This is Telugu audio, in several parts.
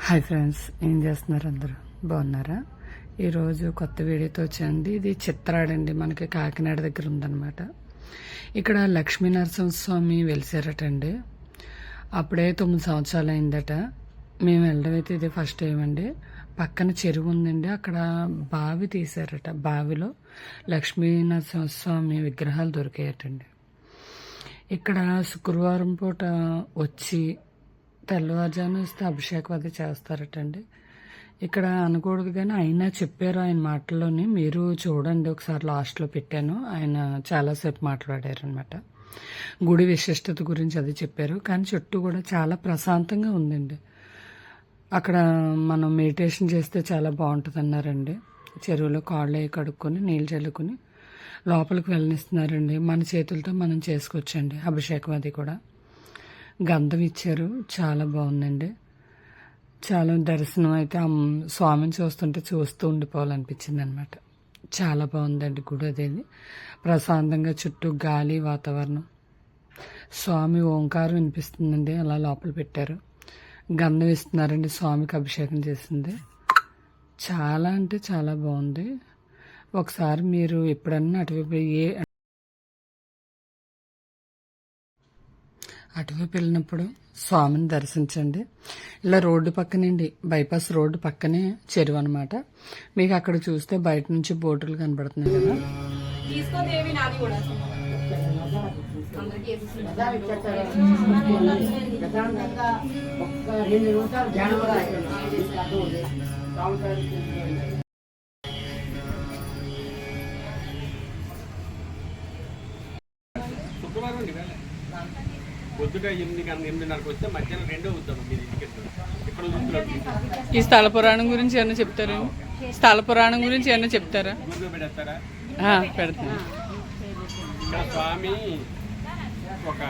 హాయ్ ఫ్రెండ్స్ ఏం చేస్తున్నారు అందరూ? బాగున్నారా? ఈరోజు కొత్త వీడియోతో వచ్చండి ఇది చిత్రాడండి మనకి కాకినాడ దగ్గర ఉందన్నమాట. ఇక్కడ లక్ష్మీ నరసింహస్వామి వెలిసారటండి. అప్పుడే తొమ్మిది సంవత్సరాలు అయిందట. మేము వెళ్ళడం అయితే ఇది ఫస్ట్ టైం అండి. పక్కన చెరువు ఉందండి అక్కడ బావి తీశారట. బావిలో లక్ష్మీ నరసింహస్వామి విగ్రహాలు దొరికాయటండి. ఇక్కడ శుక్రవారం పూట వచ్చి తెల్లవారుజామున ఇస్తే అభిషేకం అది చేస్తారటండి. ఇక్కడ అనకూడదు కానీ అయినా చెప్పారు ఆయన మాటల్లోని. మీరు చూడండి ఒకసారి లాస్ట్లో పెట్టాను. ఆయన చాలాసేపు మాట్లాడారు అనమాట గుడి విశిష్టత గురించి అది చెప్పారు. కానీ చుట్టూ కూడా చాలా ప్రశాంతంగా ఉందండి. అక్కడ మనం మెడిటేషన్ చేస్తే చాలా బాగుంటుంది అన్నారండి చెరువులో కాళ్ళు అవి కడుక్కొని నీళ్ళు చల్లుకొని లోపలికి వెళ్ళనిస్తున్నారండి. మన చేతులతో మనం చేసుకోవచ్చండి అభిషేకం అది కూడా. గంధం ఇచ్చారు చాలా బాగుందండి. చాలా దర్శనం అయితే స్వామిని చూస్తుంటే చూస్తూ ఉండిపోవాలనిపించింది అనమాట చాలా బాగుందండి గుడి అదేది ప్రశాంతంగా చుట్టూ గాలి వాతావరణం. స్వామి ఓంకారం వినిపిస్తుందండి. అలా లోపల పెట్టారు. గంధం ఇస్తున్నారండి స్వామికి అభిషేకం చేసింది. చాలా అంటే చాలా బాగుంది. ఒకసారి మీరు ఎప్పుడన్నా అటువైపు ఏ అటువైపు వెళ్ళినప్పుడు స్వామిని దర్శించండి. ఇలా రోడ్డు పక్కనండి. బైపాస్ రోడ్డు పక్కనే చెరువు అనమాట మీకు అక్కడ చూస్తే బయట నుంచి బోటులు కనబడుతున్నాయి కదా. తీసుకోదేవి నాది ఎనిమిది ఎనిమిదిన్నరకు వస్తే మధ్యాహ్నం రెండో మీరు ఈ స్థల పురాణం గురించి ఏమన్నా చెప్తారా? స్థల పురాణం గురించి ఏమన్నా చెప్తారా? పెడతారా? పెడతాను ఇక్కడ స్వామి ఒక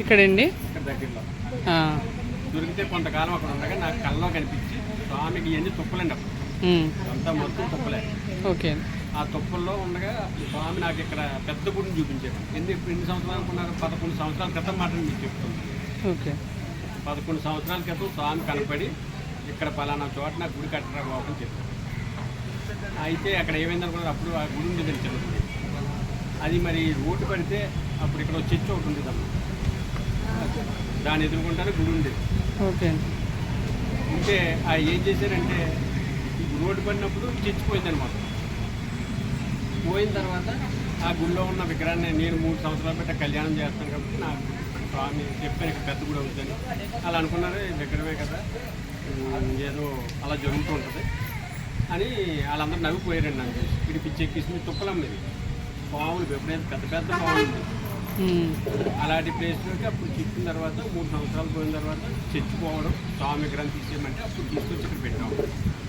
ఇక్కడండి? ఇక్కడ దగ్గరలో. ఆ, దొరికితే కొంతకాలం అక్కడ ఉండగా నాకు కళ్ళలో కనిపించి స్వామికి ఇవన్నీ తుప్పలండి అప్పుడు. అంతా మొత్తం తుప్పలే. ఓకే. ఆ తుప్పల్లో ఉండగా స్వామి నాకు ఇక్కడ పెద్ద గుడిని చూపించాడు ఎన్ని ఎన్ని సంవత్సరాలు అనుకున్నారు? పదకొండు సంవత్సరాల క్రితం మాట మీకు చెప్తుంది ఓకే. పదకొండు సంవత్సరాల క్రితం స్వామి కనపడి ఇక్కడ పలానా చోట నాకు గుడి కట్టరా బాబు అని అయితే అక్కడ ఏమైందనుకున్నారు అప్పుడు ఆ గుడి ఉంది తెలిసింది అది మరి రోడ్డు పడితే అప్పుడు ఇక్కడ చర్చి ఒకటి ఉండేది అమ్మ దాన్ని ఎదుర్కొంటానే గుడి ఉండేది ఓకే. ఉంటే ఆ ఏం చేశారంటే రోడ్డు పడినప్పుడు చర్చి పోయిందనమాట పోయిన తర్వాత ఆ గుడిలో ఉన్న విగ్రహాన్ని నేను మూడు సంవత్సరాల పెట్ట కళ్యాణం చేస్తాను కాబట్టి నాకు స్వామి చెప్పాను ఇక్కడ పెద్ద గుడి అవుతుంది అలా అనుకున్నారు "ఈ విగ్రహమే కదా. ఏదో అలా జరుగుతూ ఉంటుంది అని వాళ్ళందరూ నవ్విపోయారండి నాకు ఇది పిచ్చి ఎక్కిసి తుప్పలమ్మ ఇది. పాములు ఎప్పుడైతే పెద్ద పెద్ద ఉమ్, అలాంటి ప్లేస్లోకి అప్పుడు చెప్పిన తర్వాత మూడు సంవత్సరాలు పోయిన తర్వాత చచ్చిపోవడం స్వామి విగ్రహం తీసేయమంటే అప్పుడు తీసుకొచ్చి ఇక్కడ పెట్టాము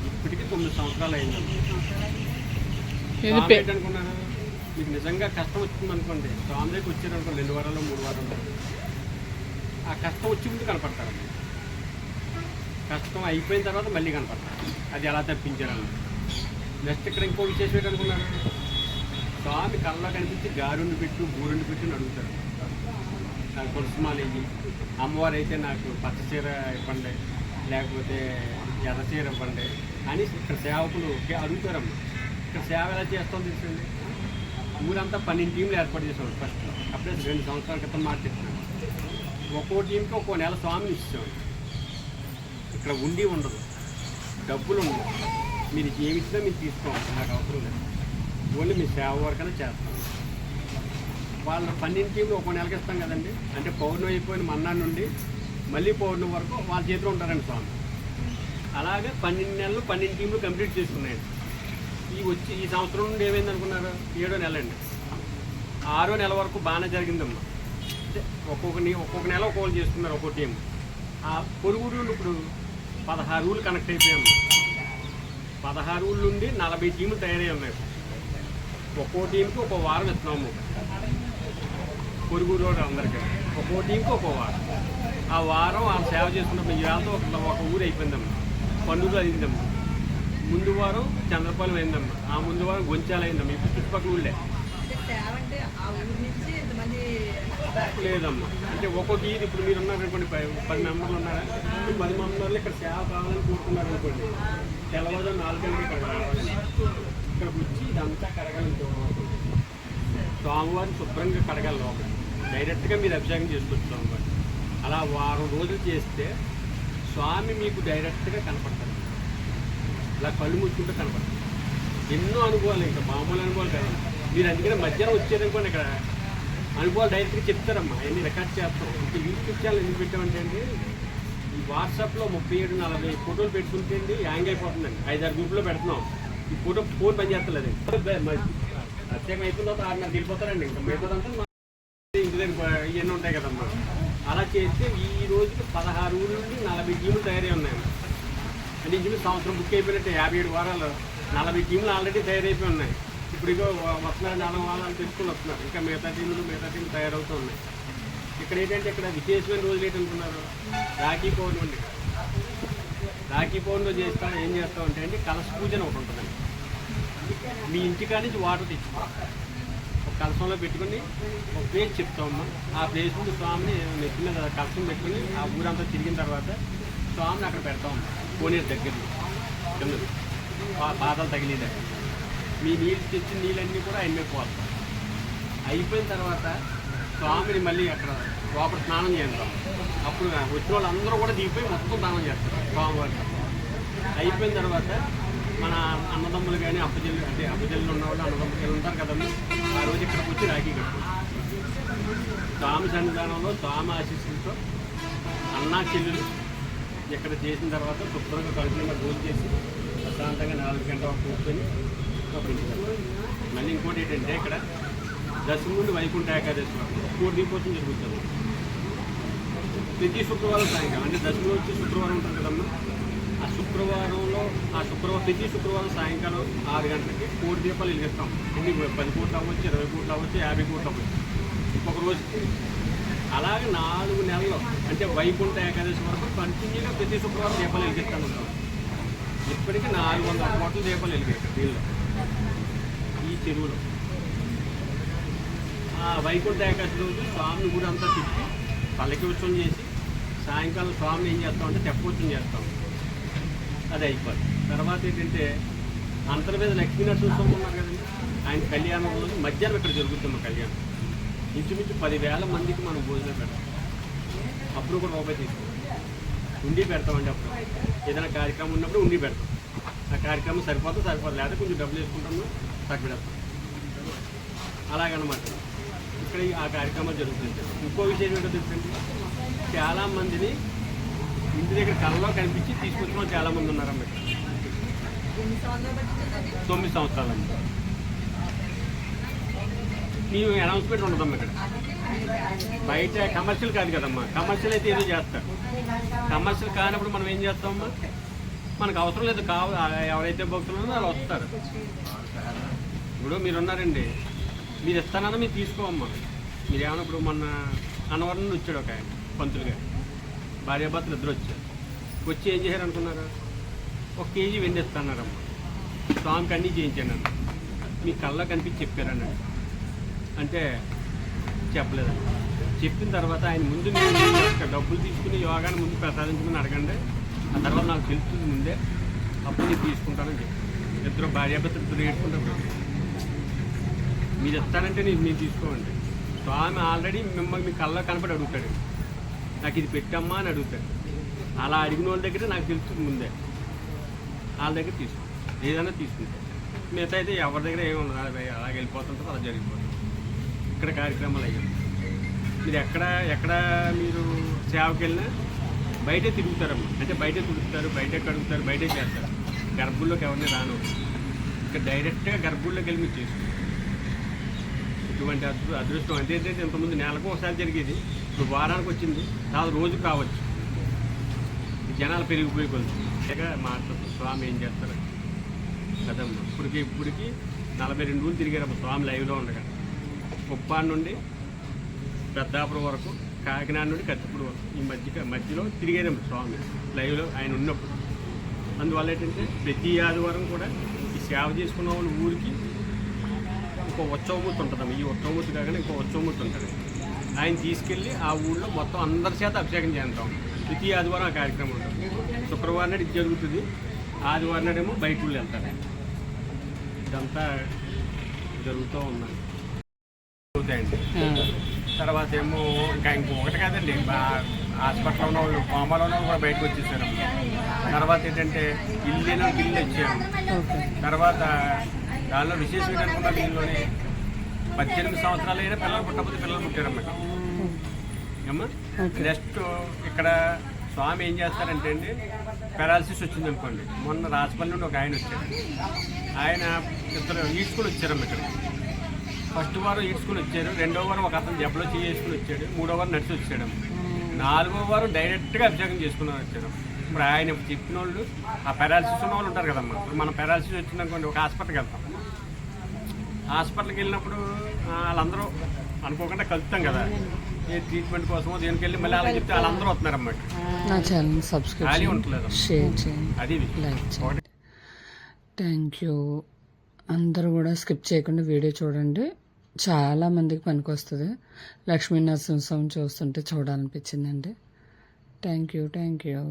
ఇప్పటికీ తొమ్మిది సంవత్సరాలు అయింది ఏంటనుకున్నారు మీకు నిజంగా కష్టం వచ్చింది అనుకోండి. స్వామి దగ్గర వచ్చారనుకో రెండు వారాలు మూడు వారాలు ఆ కష్టం వచ్చి ముందు కనపడతారు. కష్టం అయిపోయిన తర్వాత మళ్ళీ కనపడతారు. అది ఎలా తప్పించారని. నెక్స్ట్ ఇక్కడ ఇంకో విశేషం ఏంటనుకున్నారు? స్వామి కళ్ళలో కనిపించి గారుండి పెట్టు బూరుండి పెట్టు అని అడుగుతారు. నాకు తులసిమాలు వేయి అమ్మవారు అయితే నాకు పచ్చ చీర ఇవ్వండి లేకపోతే ఎర్ర చీర ఇవ్వండి అని ఇక్కడ సేవకులు అడుగుతారమ్మ. ఇక్కడ సేవ ఎలా చేస్తాం తెలుసండి? ఊరంతా పన్నెండు టీంలు ఏర్పాటు చేసేవాడు ఫస్ట్. అప్పుడే రెండు సంవత్సరాల క్రితం మాట ఒక్కో టీంకి ఒక్కో నెల స్వామిని ఇచ్చేవాడు ఇక్కడ ఉండి ఉండదు. డబ్బులు ఉండవు. మీరు ఏమి ఇచ్చినా మీరు తీసుకోవాలి. నాకు అవసరం లేదు. ఓన్లీ మీ సేవ వరకనే చేస్తాం. వాళ్ళ పన్నెండు టీంలు ఒక్కో నెలకి ఇస్తాం కదండి. అంటే పౌర్ణమి అయిపోయిన మన్నా నుండి మళ్ళీ పౌర్ణమి వరకు వాళ్ళ చేతిలో ఉంటారండి స్వామి. అలాగే పన్నెండు నెలలు పన్నెండు టీంలు కంప్లీట్ చేసుకున్నాయండి. ఈ వచ్చి ఈ సంవత్సరం నుండి ఏమైంది అనుకున్నారు? ఏడో నెల అండి. ఆరో నెల వరకు బాగానే జరిగిందమ్మా. అంటే ఒక్కొక్క ఒక్కొక్క నెల ఒక్కొక్కరు చేసుకున్నారు ఒక్కో టీం ఆ పొరుగు రూళ్ళు ఇప్పుడు పదహారు ఊళ్ళు కనెక్ట్ అయిపోయాము పదహారు ఊళ్ళ నుండి నలభై టీములు తయారై ఉన్నాయి ఒక్కో టీంకి ఒక్కో వారం ఇస్తున్నాము. పొరుగు రోడ్డు అందరికీ. ఒక్కో టీంకి ఒక్కో వారం. ఆ వారం వాళ్ళు సేవ చేసుకున్నప్పుడు ఈ వేళతో ఒక ఒక ఊరు అయిపోయిందమ్మా. పండుగ అయిందమ్మా. ముందు వారం చంద్రపాలెం అయిందమ్మా. ఆ ముందు వారం గొంచాలు అయిందమ్మా. ఇప్పుడు చుట్టుపక్కల ఊళ్ళే. లేదమ్మా. అంటే ఒక్కొక్క ఈది ఇప్పుడు మీరు ఉన్నారు అనుకోండి ప- పది మెంబర్లు ఉన్నారా? పది మెంబర్లు ఇక్కడ సేవ కావాలని కోరుకున్నారు అనుకోండి తెల్లవారు నాలుగు గంటలకి ఇక్కడ రావాలి. ఇక్కడికి వచ్చి ఇదంతా కడగాలి సోమవారం శుభ్రంగా కడగాలి లోపల. డైరెక్ట్గా మీరు అభిషేకం చేసుకోవచ్చు సోమవారం అలా వారం రోజులు చేస్తే స్వామి మీకు డైరెక్ట్గా కనపడతారు. ఇలా కళ్ళు మూసుకుంటే కనపడదు. ఎన్నో అనుభవాలు ఇంకా మామూలు అనుభవాలు కదా. మీరు అందుకనే మధ్యాహ్నం వచ్చారనుకోండి ఇక్కడ. అనుభవాలు డైరెక్ట్గా చెప్తారమ్మా అన్ని రికార్డ్ చేస్తాం ఇంకా యూట్యూబ్ ఛానల్ ఎందుకు పెట్టామంటే అండి ఈ వాట్సాప్లో ముప్పై ఏడు నలభై ఫోటోలు పెట్టుకుంటే అండి హ్యాంగ్ అయిపోతుందండి. ఐదారు గ్రూప్లో పెడుతున్నాం. ఈ ఫోటో ఫోన్ పని చేస్తలేదు ప్రత్యేకం అయిపోయిన తర్వాత ఆరున్నర వెళ్ళిపోతారండి. ఇంకా మిగతాదంతా మా ఇంటి దగ్గర ఇవన్నీ ఉంటాయి కదమ్మా. అలా చేస్తే ఈ రోజుకి పదహారు ఊళ్ళ నుండి నలభై జీవులు తయారై ఉన్నాయమ్మా అంటే ఇంచుమించు సంవత్సరం బుక్ అయిపోయినట్టు యాభై ఏడు వారాలు. నలభై టీంలు ఆల్రెడీ తయారైపోయి ఉన్నాయి. ఇప్పుడు ఇక వస్తున్నారు నాలుగు వారాలు తెలుసుకుని వస్తున్నారు. ఇంకా మిగతా టీంలు మిగతా టీంలు తయారవుతూ ఉన్నాయి. ఇక్కడ ఏంటంటే ఇక్కడ విశేషమైన రోజులు ఏంటనుకున్నారు రాఖీ పౌర్ణమి. రాఖీ పౌర్ణమి చేస్తాం ఏం చేస్తాం అంటే అండి కలశ పూజ అని ఒకటి ఉంటుందండి. మీ ఇంటికాడ నుంచి వాటర్ తెచ్చుకో. ఒక కలసంలో పెట్టుకుని ఒక ప్లేస్ చెప్తామమ్మా ఆ ప్లేస్ ముందు స్వామిని నెత్తి మీద కలసం పెట్టుకుని ఆ ఊరంతా తిరిగిన తర్వాత స్వామిని అక్కడ పెడతాం కోనేరు దగ్గర కింద పా- పాదాలు దగ్గర మీ నీళ్ళు తెచ్చిన నీళ్ళన్నీ కూడా ఆయన మీద పోతాం అయిపోయిన తర్వాత స్వామిని మళ్ళీ అక్కడ లోపల స్నానం చేస్తాం అప్పుడు వచ్చిన వాళ్ళందరూ కూడా దిగిపోయి మొత్తం స్నానం చేస్తారు స్వామివారికి అయిపోయిన తర్వాత మన అన్నదమ్ములు కానీ అప్పజల్లు అంటే అప్పచెల్లు ఉన్న వాళ్ళు అన్నదమ్ములు ఉంటారు కదండి. ఆ రోజు ఇక్కడికి వచ్చి రాఖీ కట్టు స్వామి సన్నిధానంలో స్వామి ఆశీస్సులతో అన్నా చెల్లెలు ఇక్కడ చేసిన తర్వాత శుభ్రంగా కడుపులో రోజు చేసి ప్రశాంతంగా నాలుగు గంటల కూర్చొని మళ్ళీ ఇంకోటి ఏంటంటే ఇక్కడ దశమి నుండి వైకుంఠ ఏకాదశి వరకు దీపోత్సవం జరుగుతుంది. ప్రతి శుక్రవారం సాయంకాలం అంటే దశమి వచ్చి శుక్రవారం ఉంటుంది కదమ్మా? ఆ శుక్రవారంలో ఆ శుక్రవారం ప్రతి శుక్రవారం సాయంకాలం ఆరు గంటలకి కోటి దీపాలు వెలిగిస్తాం. ఎన్ని? పది కోట్లు అవ్వచ్చు ఇరవై కోట్లు అవ్వచ్చు యాభై కోట్లు అవ్వచ్చు. ఒక రోజుకి అలాగే నాలుగు నెలలు అంటే వైకుంఠ ఏకాదశి వరకు కంటిన్యూగా ప్రతి శుక్రవారం దీపాలు వెలిగిస్తాను. ఉంటాం ఇప్పటికీ నాలుగు వందల కోట్ల దీపాలు వెలిగాయి దీనిలో. ఈ చెరువులో. ఆ వైకుంఠ ఏకాదశి రోజు స్వామిని కూడా అంతా తిప్పి పల్లకి ఉత్సవం చేసి సాయంకాలం స్వామిని ఏం చేస్తాం అంటే తెప్పోత్సవం చేస్తాం. అది అయిపోయింది. తర్వాత ఏంటంటే అంతర్వేద లక్ష్మీ నరసింహస్వామి ఉన్నారు కదండి. ఆయన కళ్యాణం రోజు మధ్యాహ్నం ఇక్కడ జరుగుతుంది కళ్యాణం. ఇంచుమించు పదివేల మందికి మనం భోజనం పెడతాం. అప్పుడు కూడా రూపాయి తీసుకుంటాం ఉండి పెడతామండి అప్పుడు. ఏదైనా కార్యక్రమం ఉన్నప్పుడు ఉండి పెడతాం. ఆ కార్యక్రమం సరిపోతే సరిపోదు. లేదా కొంచెం డబ్బులు వేసుకుంటాము తగ్గిడతాం అలాగనమాట. ఇక్కడ ఆ కార్యక్రమాలు జరుగుతుంది. ఇంకో విషయం ఏంటో తెలుసండి? చాలామందిని ఇంటి దగ్గర కళ్ళలో కనిపించి తీసుకొచ్చిన చాలామంది ఉన్నారమ్మ ఇక్కడ. తొమ్మిది సంవత్సరాలమ్మ మేము అనౌన్స్మెంట్ ఉండదమ్మా ఇక్కడ. బయట కమర్షియల్ కాదు కదమ్మా. కమర్షియల్ అయితే ఏదో చేస్తారు. కమర్షియల్ కానప్పుడు మనం ఏం చేస్తామమ్మా మనకు అవసరం లేదు. కావు ఎవరైతే భక్తులు ఉన్నారో వాళ్ళు వస్తారు. ఇప్పుడు మీరున్నారండి మీరు ఇస్తానన్నా మీరు తీసుకోమ్మా. మీరు ఏమన్నా ఇప్పుడు మొన్న అన్నవరం నుండి వచ్చాడు ఒక ఆయన పంతులు గారు. భార్యాభర్తలు ఇద్దరు వచ్చారు. వచ్చి ఏం చేశారు అనుకున్నారు? ఒక కేజీ వెండిస్తున్నారమ్మా స్వామికి అన్నీ చేయించాను మీ కళ్ళ కనిపించి చెప్పారన్నాడు. అంటే చెప్పలేదండి చెప్పిన తర్వాత ఆయన ముందు నేను డబ్బులు తీసుకుని యోగాని ముందు ప్రసాదించమని అడగండి. ఆ తర్వాత నాకు తెలుస్తుంది ముందే. అప్పుడు నేను తీసుకుంటానని చెప్పి. ఇద్దరు భార్యాభర్తలు ఇద్దరు మీరు ఇస్తానంటే నేను మీరు తీసుకోండి. స్వామి ఆల్రెడీ మిమ్మల్ని మీ కళ్ళ కనపడి అడుగుతాడు. నాకు ఇది పెట్టమ్మా అని అడుగుతాడు. అలా అడిగిన వాళ్ళ దగ్గర నాకు తెలుస్తుంది ముందే. వాళ్ళ దగ్గర తీసుకో. ఏదైనా తీసుకుంటాను మిగతా అయితే ఎవరి దగ్గర ఏమి ఉండదు. అలా వెళ్ళిపోతుంటారో అలా జరిగిపోతుంది. ఇక్కడ కార్యక్రమాలు అయ్యాయి. మీరు ఎక్కడ ఎక్కడ మీరు సేవకి వెళ్ళినా బయటే తిరుగుతారమ్మా. అంటే బయటే తిరుగుతారు బయటే కడుగుతారు బయటే చేస్తారు. గర్భంలోకి ఎవరిని రాను. ఇక్కడ డైరెక్ట్గా గర్భంలోకి వెళ్ళి మీరు చేసుకుంటారు. ఇటువంటి అదృ అదృష్టం అంతే ఇంతకుముందు నెలకు ఒకసారి జరిగేది. ఇప్పుడు వారానికి వచ్చింది. చాలా రోజు కావచ్చు. జనాలు పెరిగిపోయి కొలుసు మాట్లాడుతుంది స్వామి ఏం చేస్తారు? కదమ్మా. ఇప్పటికి ఇప్పటికి నలభై రెండు రోజులు తిరిగారు స్వామి లైవ్లో ఉండగా. కుప్పాడు నుండి పెద్దాపురం వరకు కాకినాడ నుండి కత్తిపూడి వరకు ఈ మధ్య మధ్యలో తిరిగారు స్వామి. లైవ్లో ఆయన ఉన్నప్పుడు. అందువల్ల ఏంటంటే ప్రతి ఆదివారం కూడా ఈ సేవ చేసుకున్న వాళ్ళు ఊరికి ఇంకో ఉత్సవమూర్తి ఉంటుందమ్మ. ఈ ఉత్సవమూర్తి కాకుండా ఇంకో ఉత్సవమూర్తి ఉంటుంది. ఆయన తీసుకెళ్ళి ఆ ఊళ్ళో మొత్తం అందరి చేత అభిషేకం చేస్తాం ప్రతి ఆదివారం ఆ కార్యక్రమం ఉంటుంది. శుక్రవారం నాడు ఇది జరుగుతుంది. ఆదివారం నాడేమో బయట ఊళ్ళు వెళ్తారు. ఇదంతా జరుగుతూ ఉన్నది. అవుతాయండి. తర్వాత ఏమో ఇంకా ఇంకొకటి కాదండి హాస్పిటల్లో ఉన్న వాళ్ళు కోమాలో ఉన్న కూడా బయటకు వచ్చేసారు. తర్వాత ఏంటంటే ఇల్లు వచ్చారు ఓకే. తర్వాత దానిలో విశేషం ఏంటనుకున్నా దీనిలోనే పద్దెనిమిది సంవత్సరాలు అయినా పిల్లలు పుట్టకపోతే పిల్లలు పుట్టారన్నమాట. అమ్మా ఓకే. నెక్స్ట్ ఇక్కడ స్వామి ఏం చేస్తారంటే అండి పెరాలసిస్ వచ్చింది అనుకోండి మొన్న రాజపల్లి నుండి ఒక ఆయన వచ్చాడు. ఆయన ఇద్దరు ఈడ్చుకుని వచ్చారమ్మ ఇక్కడ ఫస్ట్ వారం ఈడ్చుకుని వచ్చారు రెండో వారం ఒక అతను జబ్బలో చేసుకుని వచ్చాడు మూడో వారం నడిచి వచ్చాడు. నాలుగో వారం డైరెక్ట్గా అభిషేకం చేసుకుని వచ్చాడు ఇప్పుడు ఆయన చెప్పిన వాళ్ళు ఆ పెరాలసిస్ ఉన్న వాళ్ళు ఉంటారు కదమ్మా. ఇప్పుడు మనం పెరాలసిస్ వచ్చిందనుకోండి ఒక హాస్పిటల్కి వెళ్తాం. హాస్పిటల్కి వెళ్ళినప్పుడు వాళ్ళందరూ అనుకోకుండా కలుపుతాం కదా. ఏ ట్రీట్మెంట్ కోసమో దేనికి వెళ్ళి మళ్ళీ అలా చెప్తే వాళ్ళందరూ నా ఛానల్ సబ్స్క్రైబ్ ఖాళీ చేయండి ఉండట్లేదు షేర్ చేయండి. అది ఇది. లైక్ చేయండి. థ్యాంక్ యూ అందరూ కూడా స్కిప్ చేయకుండా వీడియో చూడండి. చాలా మందికి పనికొస్తుంది. లక్ష్మీ నరసింహస్వామి చూస్తుంటే చూడాలనిపించిందండి. Thank you thank you